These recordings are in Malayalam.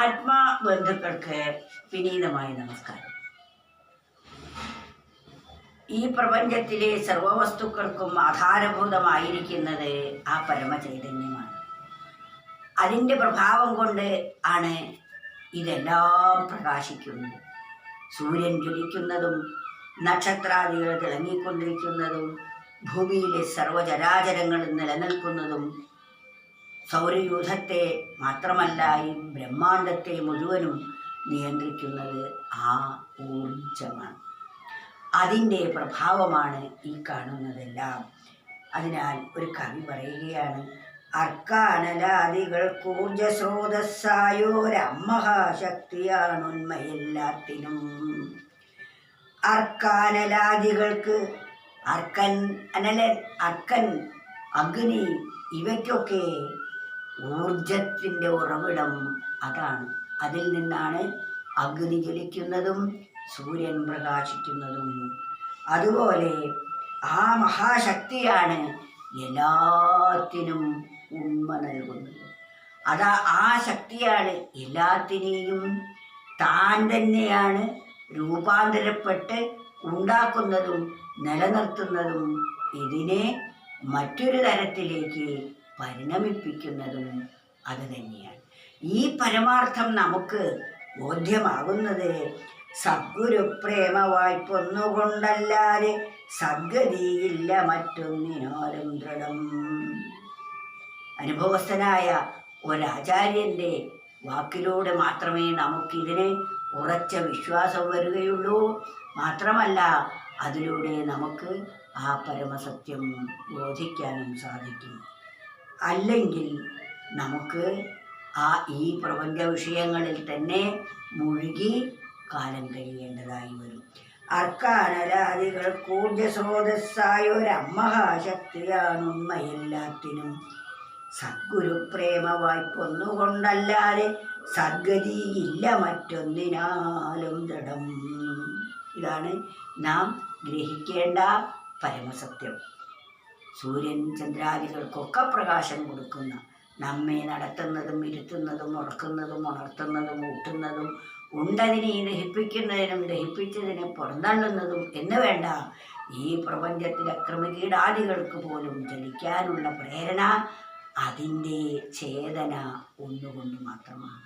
ആത്മാബന്ധുക്കൾക്ക് വിനീതമായ നമസ്കാരം. ഈ പ്രപഞ്ചത്തിലെ സർവവസ്തുക്കൾക്കും ആധാരഭൂതമായിരിക്കുന്നത് ആ പരമചൈതന്യമാണ്. അതിന്റെ പ്രഭാവം കൊണ്ട് ആണ് ഇതെല്ലാം പ്രകാശിക്കുന്നത്. സൂര്യൻ ജ്വലിക്കുന്നതും നക്ഷത്രാദികൾ തിളങ്ങിക്കൊണ്ടിരിക്കുന്നതും ഭൂമിയിലെ സർവചരാചരങ്ങളും നിലനിൽക്കുന്നതും സൗരയൂഥത്തെ മാത്രമല്ല ഈ ബ്രഹ്മാണ്ടത്തെ മുഴുവനും നിയന്ത്രിക്കുന്നത് ആ ഊർജമാണ് അതിന്റെ പ്രഭാവമാണ് ഈ കാണുന്നതെല്ലാം. അതിനാൽ ഒരു കവി പറയുകയാണ് അർക്കാനലാദികൾക്ക് ഊർജ സ്രോതസ്സായോരമ്മഹാശക്തിയാണുന്മയെല്ലാത്തിനും അർക്കാനലാദികൾക്ക് അർക്കൻ അനലൻ അർക്കൻ അഗ്നി ഇവയ്ക്കൊക്കെ ഊർജത്തിന്റെ ഉറവിടം അതാണ്. അതിൽ നിന്നാണ് അഗ്നി ജ്വലിക്കുന്നതും സൂര്യൻ പ്രകാശിക്കുന്നതും. അതുപോലെ ആ മഹാശക്തിയാണ് എല്ലാത്തിനും ഉണ്മ നൽകുന്നത്. അതാ ആ ശക്തിയാണ് എല്ലാത്തിനെയും താൻ തന്നെയാണ് രൂപാന്തരപ്പെട്ട് ഉണ്ടാക്കുന്നതും നിലനിർത്തുന്നതും ഇതിനെ മറ്റൊരു തരത്തിലേക്ക് പരിണമിപ്പിക്കുന്നതും അത് തന്നെയാണ് ഈ പരമാർത്ഥം നമുക്ക് ബോധ്യമാകുന്നത് സദ്ഗുരു പ്രേമ വായ്പൊന്നുകൊണ്ടല്ലാതെ സദ്ഗതിയില്ല മറ്റൊന്നിനാലും ദൃഢം. അനുഭവസ്ഥനായ ഒരാചാര്യന്റെ വാക്കിലൂടെ മാത്രമേ നമുക്കിതിനെ ഉറച്ച വിശ്വാസം വരികയുള്ളൂ. മാത്രമല്ല അതിലൂടെ നമുക്ക് ആ പരമസത്യം ബോധിക്കാനും സാധിക്കും. അല്ലെങ്കിൽ നമുക്ക് ആ ഈ പ്രപഞ്ച വിഷയങ്ങളിൽ തന്നെ മുഴുകി കാലം കഴിയേണ്ടതായി വരും. അർക്കാനലാദികൾ ഊർജ സ്രോതസ്സായൊരമ്മഹാശക്തിയാണ് എല്ലാത്തിനും സദ്ഗുരു പ്രേമ വായ്പൊന്നുകൊണ്ടല്ലാതെ സദ്ഗതിയില്ല മറ്റൊന്നിനാലും ദൃഢം. ഇതാണ് നാം ഗ്രഹിക്കേണ്ട പരമസത്യം. സൂര്യൻ ചന്ദ്രാദികൾക്കൊക്കെ പ്രകാശം കൊടുക്കുന്ന നമ്മെ നടത്തുന്നതും ഇരുത്തുന്നതും ഉറക്കുന്നതും ഉണർത്തുന്നതും ഊട്ടുന്നതും ഉണ്ടതിനെ ദഹിപ്പിക്കുന്നതിനും ദഹിപ്പിച്ചതിനെ പുറന്തള്ളുന്നതും എന്ന് വേണ്ട. ഈ പ്രപഞ്ചത്തിലെ ക്രമകീടാദികൾക്ക് പോലും ചലിക്കാനുള്ള പ്രേരണ അതിന്റെ ചേതന ഒന്നുകൊണ്ട് മാത്രമാണ്.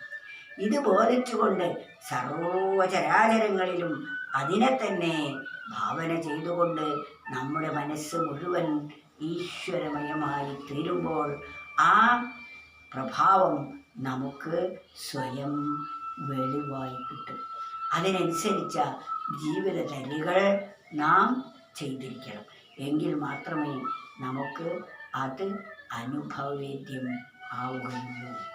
ഇത് ബോധിച്ചുകൊണ്ട് സർവചരാചരങ്ങളിലും അതിനെ തന്നെ ഭാവന ചെയ്തുകൊണ്ട് നമ്മുടെ മനസ്സ് മുഴുവൻ ഈശ്വരമയമായി തീരുമ്പോൾ ആ പ്രഭാവം നമുക്ക് സ്വയം വെളിവായി കിട്ടും. അതിനനുസരിച്ച ജീവിത ചര്യകൾ നാം ചെയ്തിരിക്കണം. എങ്കിൽ മാത്രമേ നമുക്ക് അത് അനുഭവവേദ്യം ആവുകയുള്ളൂ.